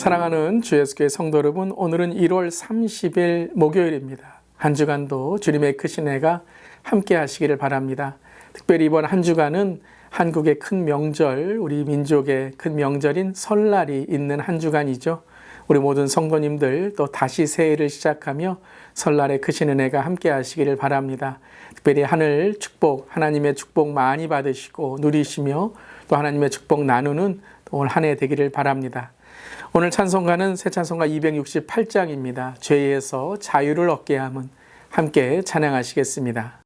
사랑하는 주 예수교회 성도 여러분, 오늘은 1월 30일 목요일입니다. 한 주간도 주님의 크신 애가 함께 하시기를 바랍니다. 특별히 이번 한 주간은 한국의 큰 명절, 우리 민족의 큰 명절인 설날이 있는 한 주간이죠. 우리 모든 성도님들 또 다시 새해를 시작하며 설날의 크신 은혜가 함께 하시기를 바랍니다. 특별히 하늘 축복, 하나님의 축복 많이 받으시고 누리시며 또 하나님의 축복 나누는 올한해 되기를 바랍니다. 오늘 찬송가는 새 찬송가 268장입니다. 죄에서 자유를 얻게 함은 함께 찬양하시겠습니다.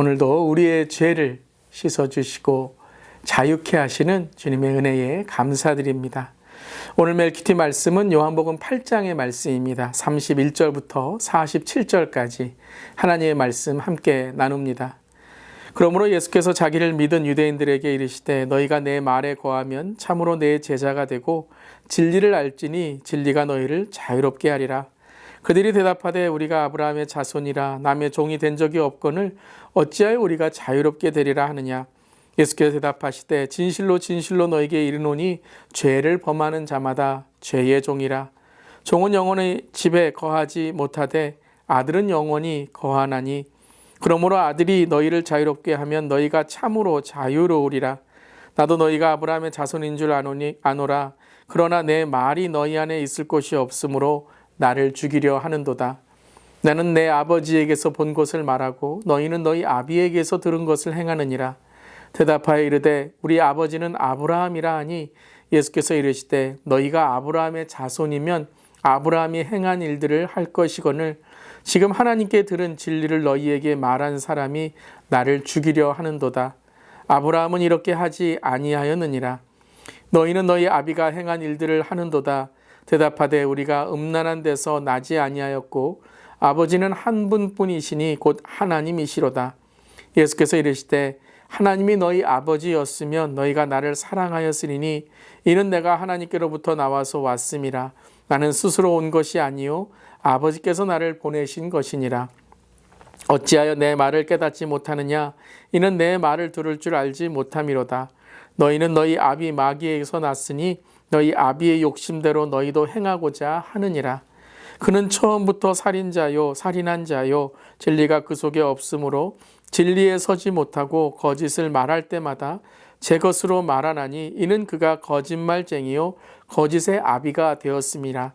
오늘도 우리의 죄를 씻어주시고 자유케 하시는 주님의 은혜에 감사드립니다. 오늘 멜키티 말씀은 요한복음 8장의 말씀입니다. 31절부터 47절까지 하나님의 말씀 함께 나눕니다. 그러므로 예수께서 자기를 믿은 유대인들에게 이르시되 너희가 내 말에 거하면 참으로 내 제자가 되고 진리를 알지니 진리가 너희를 자유롭게 하리라. 그들이 대답하되 우리가 아브라함의 자손이라 남의 종이 된 적이 없거늘 어찌하여 우리가 자유롭게 되리라 하느냐? 예수께서 대답하시되 진실로 진실로 너에게 이르노니 죄를 범하는 자마다 죄의 종이라. 종은 영원히 집에 거하지 못하되 아들은 영원히 거하나니. 그러므로 아들이 너희를 자유롭게 하면 너희가 참으로 자유로우리라. 나도 너희가 아브라함의 자손인 줄 아노니 아노라. 그러나 내 말이 너희 안에 있을 곳이 없으므로 나를 죽이려 하는도다. 나는 내 아버지에게서 본 것을 말하고 너희는 너희 아비에게서 들은 것을 행하느니라. 대답하여 이르되 우리 아버지는 아브라함이라 하니 예수께서 이르시되 너희가 아브라함의 자손이면 아브라함이 행한 일들을 할 것이거늘 지금 하나님께 들은 진리를 너희에게 말한 사람이 나를 죽이려 하는도다. 아브라함은 이렇게 하지 아니하였느니라. 너희는 너희 아비가 행한 일들을 하는도다. 대답하되 우리가 음란한 데서 나지 아니하였고 아버지는 한 분뿐이시니 곧 하나님이시로다. 예수께서 이르시되 하나님이 너희 아버지였으면 너희가 나를 사랑하였으리니 이는 내가 하나님께로부터 나와서 왔음이라. 나는 스스로 온 것이 아니요 아버지께서 나를 보내신 것이니라. 어찌하여 내 말을 깨닫지 못하느냐? 이는 내 말을 들을 줄 알지 못함이로다. 너희는 너희 아비 마귀에게서 났으니 너희 아비의 욕심대로 너희도 행하고자 하느니라. 그는 처음부터 살인자요 살인한 자요 진리가 그 속에 없으므로 진리에 서지 못하고 거짓을 말할 때마다 제 것으로 말하나니 이는 그가 거짓말쟁이요 거짓의 아비가 되었음이라.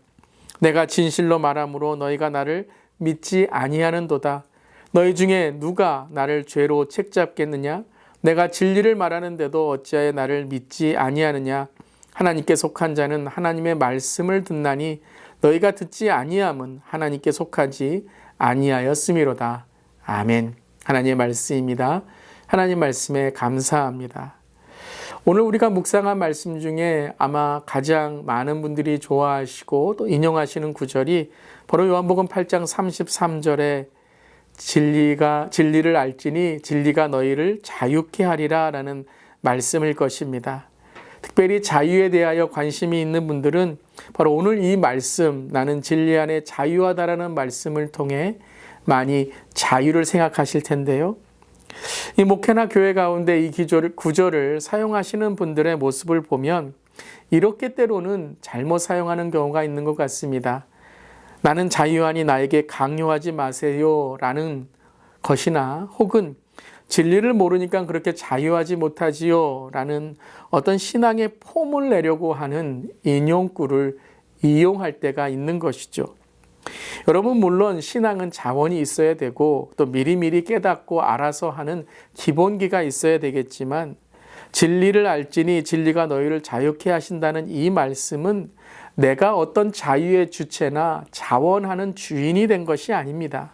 내가 진실로 말함으로 너희가 나를 믿지 아니하는도다. 너희 중에 누가 나를 죄로 책잡겠느냐? 내가 진리를 말하는데도 어찌하여 나를 믿지 아니하느냐? 하나님께 속한 자는 하나님의 말씀을 듣나니 너희가 듣지 아니함은 하나님께 속하지 아니하였음이로다. 아멘. 하나님의 말씀입니다. 하나님 말씀에 감사합니다. 오늘 우리가 묵상한 말씀 중에 아마 가장 많은 분들이 좋아하시고 또 인용하시는 구절이 바로 요한복음 8장 33절에 진리가 진리를 알지니 진리가 너희를 자유케 하리라라는 말씀일 것입니다. 특별히 자유에 대하여 관심이 있는 분들은 바로 오늘 이 말씀 나는 진리 안에 자유하다라는 말씀을 통해 많이 자유를 생각하실 텐데요. 이 목회나 교회 가운데 이 기조를, 구절을 사용하시는 분들의 모습을 보면 이렇게 때로는 잘못 사용하는 경우가 있는 것 같습니다. 나는 자유하니 나에게 강요하지 마세요 라는 것이나 혹은 진리를 모르니까 그렇게 자유하지 못하지요 라는 어떤 신앙의 폼을 내려고 하는 인용구를 이용할 때가 있는 것이죠. 여러분 물론 신앙은 자원이 있어야 되고 또 미리미리 깨닫고 알아서 하는 기본기가 있어야 되겠지만 진리를 알지니 진리가 너희를 자유케 하신다는 이 말씀은 내가 어떤 자유의 주체나 자원하는 주인이 된 것이 아닙니다.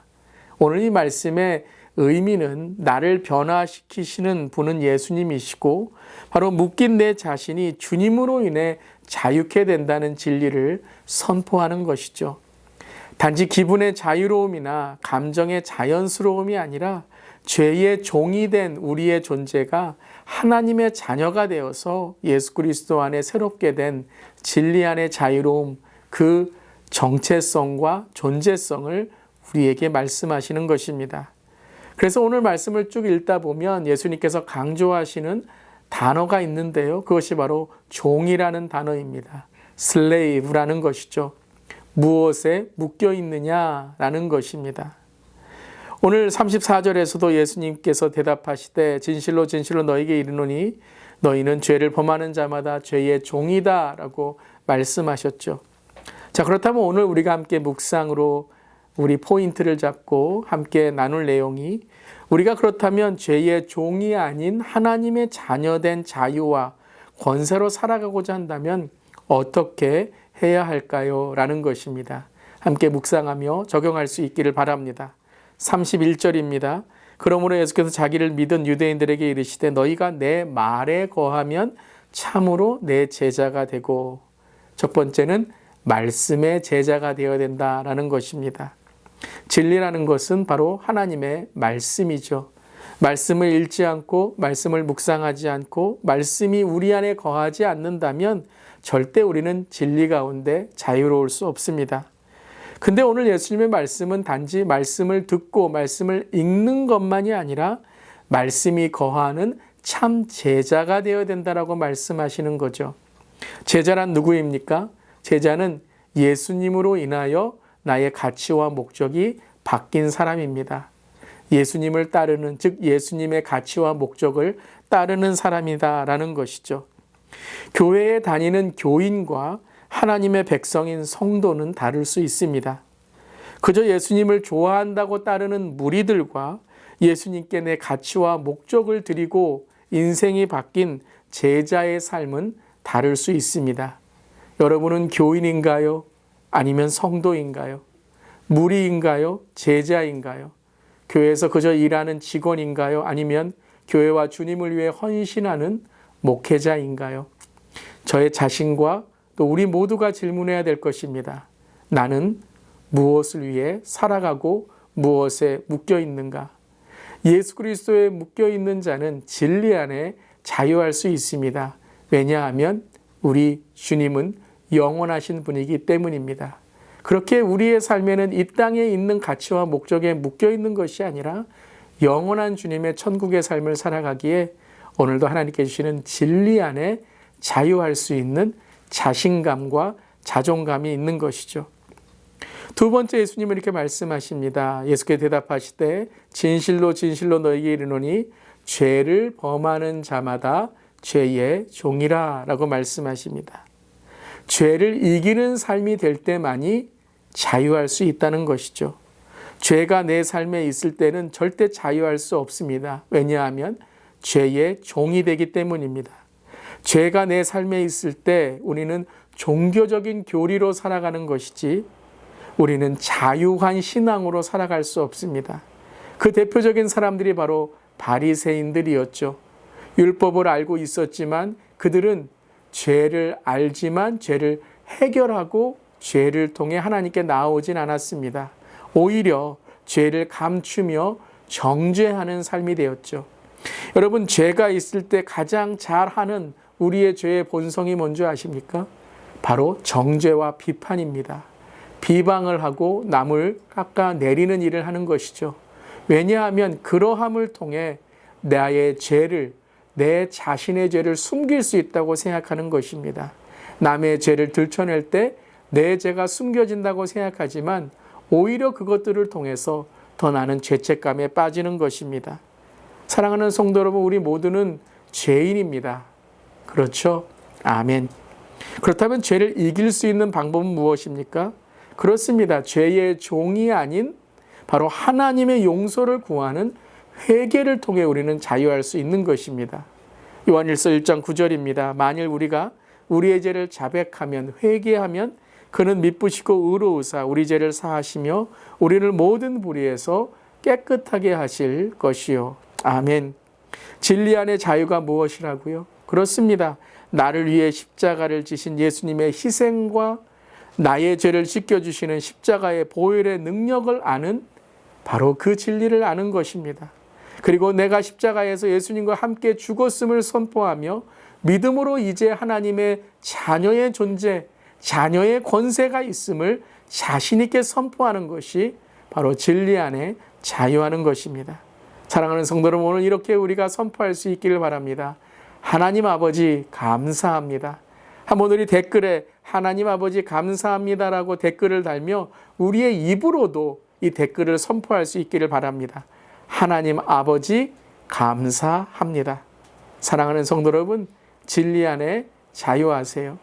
오늘 이 말씀의 의미는 나를 변화시키시는 분은 예수님이시고 바로 묶인 내 자신이 주님으로 인해 자유케 된다는 진리를 선포하는 것이죠. 단지 기분의 자유로움이나 감정의 자연스러움이 아니라 죄의 종이 된 우리의 존재가 하나님의 자녀가 되어서 예수 그리스도 안에 새롭게 된 진리 안의 자유로움, 그 정체성과 존재성을 우리에게 말씀하시는 것입니다. 그래서 오늘 말씀을 쭉 읽다 보면 예수님께서 강조하시는 단어가 있는데요. 그것이 바로 종이라는 단어입니다. 슬레이브라는 것이죠. 무엇에 묶여 있느냐라는 것입니다. 오늘 34절에서도 예수님께서 대답하시되 진실로 진실로 너에게 이르노니 너희는 죄를 범하는 자마다 죄의 종이다라고 말씀하셨죠. 자, 그렇다면 오늘 우리가 함께 묵상으로 우리 포인트를 잡고 함께 나눌 내용이 우리가 그렇다면 죄의 종이 아닌 하나님의 자녀된 자유와 권세로 살아가고자 한다면 어떻게 해야 할까요? 라는 것입니다. 함께 묵상하며 적용할 수 있기를 바랍니다. 31절입니다. 그러므로 예수께서 자기를 믿은 유대인들에게 이르시되 너희가 내 말에 거하면 참으로 내 제자가 되고 첫 번째는 말씀의 제자가 되어야 된다라는 것입니다. 진리라는 것은 바로 하나님의 말씀이죠. 말씀을 읽지 않고 말씀을 묵상하지 않고 말씀이 우리 안에 거하지 않는다면 절대 우리는 진리 가운데 자유로울 수 없습니다. 근데 오늘 예수님의 말씀은 단지 말씀을 듣고 말씀을 읽는 것만이 아니라 말씀이 거하는 참 제자가 되어야 된다라고 말씀하시는 거죠. 제자란 누구입니까? 제자는 예수님으로 인하여 나의 가치와 목적이 바뀐 사람입니다. 예수님을 따르는, 즉, 예수님의 가치와 목적을 따르는 사람이다 라는 것이죠. 교회에 다니는 교인과 하나님의 백성인 성도는 다를 수 있습니다. 그저 예수님을 좋아한다고 따르는 무리들과 예수님께 내 가치와 목적을 드리고 인생이 바뀐 제자의 삶은 다를 수 있습니다. 여러분은 교인인가요? 아니면 성도인가요? 무리인가요? 제자인가요? 교회에서 그저 일하는 직원인가요? 아니면 교회와 주님을 위해 헌신하는 목회자인가요? 저의 자신과 또 우리 모두가 질문해야 될 것입니다. 나는 무엇을 위해 살아가고 무엇에 묶여 있는가? 예수 그리스도에 묶여 있는 자는 진리 안에 자유할 수 있습니다. 왜냐하면 우리 주님은 영원하신 분이기 때문입니다. 그렇게 우리의 삶에는 이 땅에 있는 가치와 목적에 묶여 있는 것이 아니라 영원한 주님의 천국의 삶을 살아가기에 오늘도 하나님께 주시는 진리 안에 자유할 수 있는 자신감과 자존감이 있는 것이죠. 두 번째 예수님은 이렇게 말씀하십니다. 예수께 대답하시되 진실로 진실로 너희에게 이르노니 죄를 범하는 자마다 죄의 종이라 라고 말씀하십니다. 죄를 이기는 삶이 될 때만이 자유할 수 있다는 것이죠. 죄가 내 삶에 있을 때는 절대 자유할 수 없습니다. 왜냐하면 죄의 종이 되기 때문입니다. 죄가 내 삶에 있을 때 우리는 종교적인 교리로 살아가는 것이지 우리는 자유한 신앙으로 살아갈 수 없습니다. 그 대표적인 사람들이 바로 바리새인들이었죠. 율법을 알고 있었지만 그들은 죄를 알지만 죄를 해결하고 죄를 통해 하나님께 나오진 않았습니다. 오히려 죄를 감추며 정죄하는 삶이 되었죠. 여러분, 죄가 있을 때 가장 잘하는 우리의 죄의 본성이 뭔지 아십니까? 바로 정죄와 비판입니다. 비방을 하고 남을 깎아내리는 일을 하는 것이죠. 왜냐하면 그러함을 통해 나의 죄를, 내 자신의 죄를 숨길 수 있다고 생각하는 것입니다. 남의 죄를 들춰낼 때 내 죄가 숨겨진다고 생각하지만 오히려 그것들을 통해서 더 나는 죄책감에 빠지는 것입니다. 사랑하는 성도 여러분, 우리 모두는 죄인입니다. 그렇죠? 아멘. 그렇다면 죄를 이길 수 있는 방법은 무엇입니까? 그렇습니다. 죄의 종이 아닌 바로 하나님의 용서를 구하는 회개를 통해 우리는 자유할 수 있는 것입니다. 요한일서 1장 9절입니다. 만일 우리가 우리의 죄를 자백하면 회개하면 그는 미쁘시고 의로우사 우리 죄를 사하시며 우리를 모든 불의에서 깨끗하게 하실 것이요. 아멘. 진리 안의 자유가 무엇이라고요? 그렇습니다. 나를 위해 십자가를 지신 예수님의 희생과 나의 죄를 씻겨주시는 십자가의 보혈의 능력을 아는 바로 그 진리를 아는 것입니다. 그리고 내가 십자가에서 예수님과 함께 죽었음을 선포하며 믿음으로 이제 하나님의 자녀의 존재, 자녀의 권세가 있음을 자신있게 선포하는 것이 바로 진리 안에 자유하는 것입니다. 사랑하는 성도 여러분, 오늘 이렇게 우리가 선포할 수 있기를 바랍니다. 하나님 아버지, 감사합니다. 한번 우리 댓글에 하나님 아버지 감사합니다라고 댓글을 달며 우리의 입으로도 이 댓글을 선포할 수 있기를 바랍니다. 하나님 아버지 감사합니다. 사랑하는 성도 여러분, 진리 안에 자유하세요.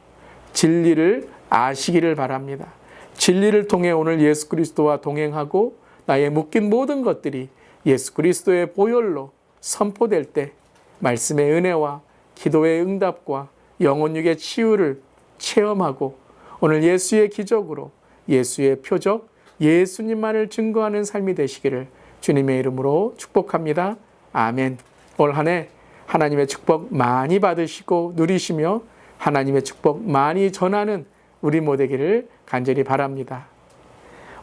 진리를 아시기를 바랍니다. 진리를 통해 오늘 예수 그리스도와 동행하고 나의 묶인 모든 것들이 예수 그리스도의 보혈로 선포될 때 말씀의 은혜와 기도의 응답과 영혼육의 치유를 체험하고 오늘 예수의 기적으로 예수의 표적, 예수님만을 증거하는 삶이 되시기를 주님의 이름으로 축복합니다. 아멘. 올 한 해 하나님의 축복 많이 받으시고 누리시며 하나님의 축복 많이 전하는 우리 모두기를 간절히 바랍니다.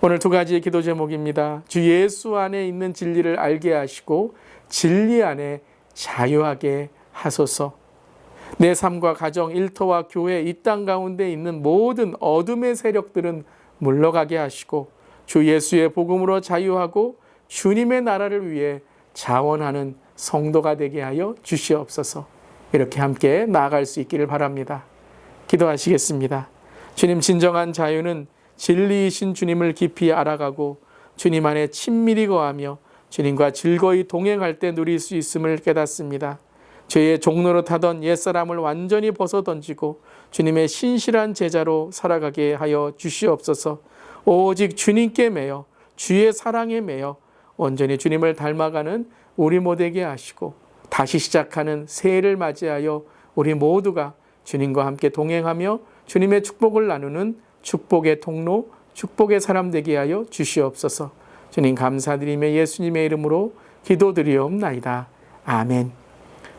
오늘 두 가지의 기도 제목입니다. 주 예수 안에 있는 진리를 알게 하시고 진리 안에 자유하게 하소서. 내 삶과 가정, 일터와 교회, 이 땅 가운데 있는 모든 어둠의 세력들은 물러가게 하시고 주 예수의 복음으로 자유하고 주님의 나라를 위해 자원하는 성도가 되게 하여 주시옵소서. 이렇게 함께 나아갈 수 있기를 바랍니다. 기도하시겠습니다. 주님 진정한 자유는 진리이신 주님을 깊이 알아가고 주님 안에 친밀히 거하며 주님과 즐거이 동행할 때 누릴 수 있음을 깨닫습니다. 죄의 종로로 타던 옛사람을 완전히 벗어 던지고 주님의 신실한 제자로 살아가게 하여 주시옵소서. 오직 주님께 매여 주의 사랑에 매여 온전히 주님을 닮아가는 우리 모두에게 하시고 다시 시작하는 새해를 맞이하여 우리 모두가 주님과 함께 동행하며 주님의 축복을 나누는 축복의 통로, 축복의 사람 되게 하여 주시옵소서. 주님 감사드리며 예수님의 이름으로 기도드리옵나이다. 아멘.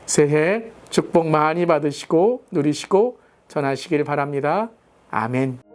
새해 축복 많이 받으시고 누리시고 전하시길 바랍니다. 아멘.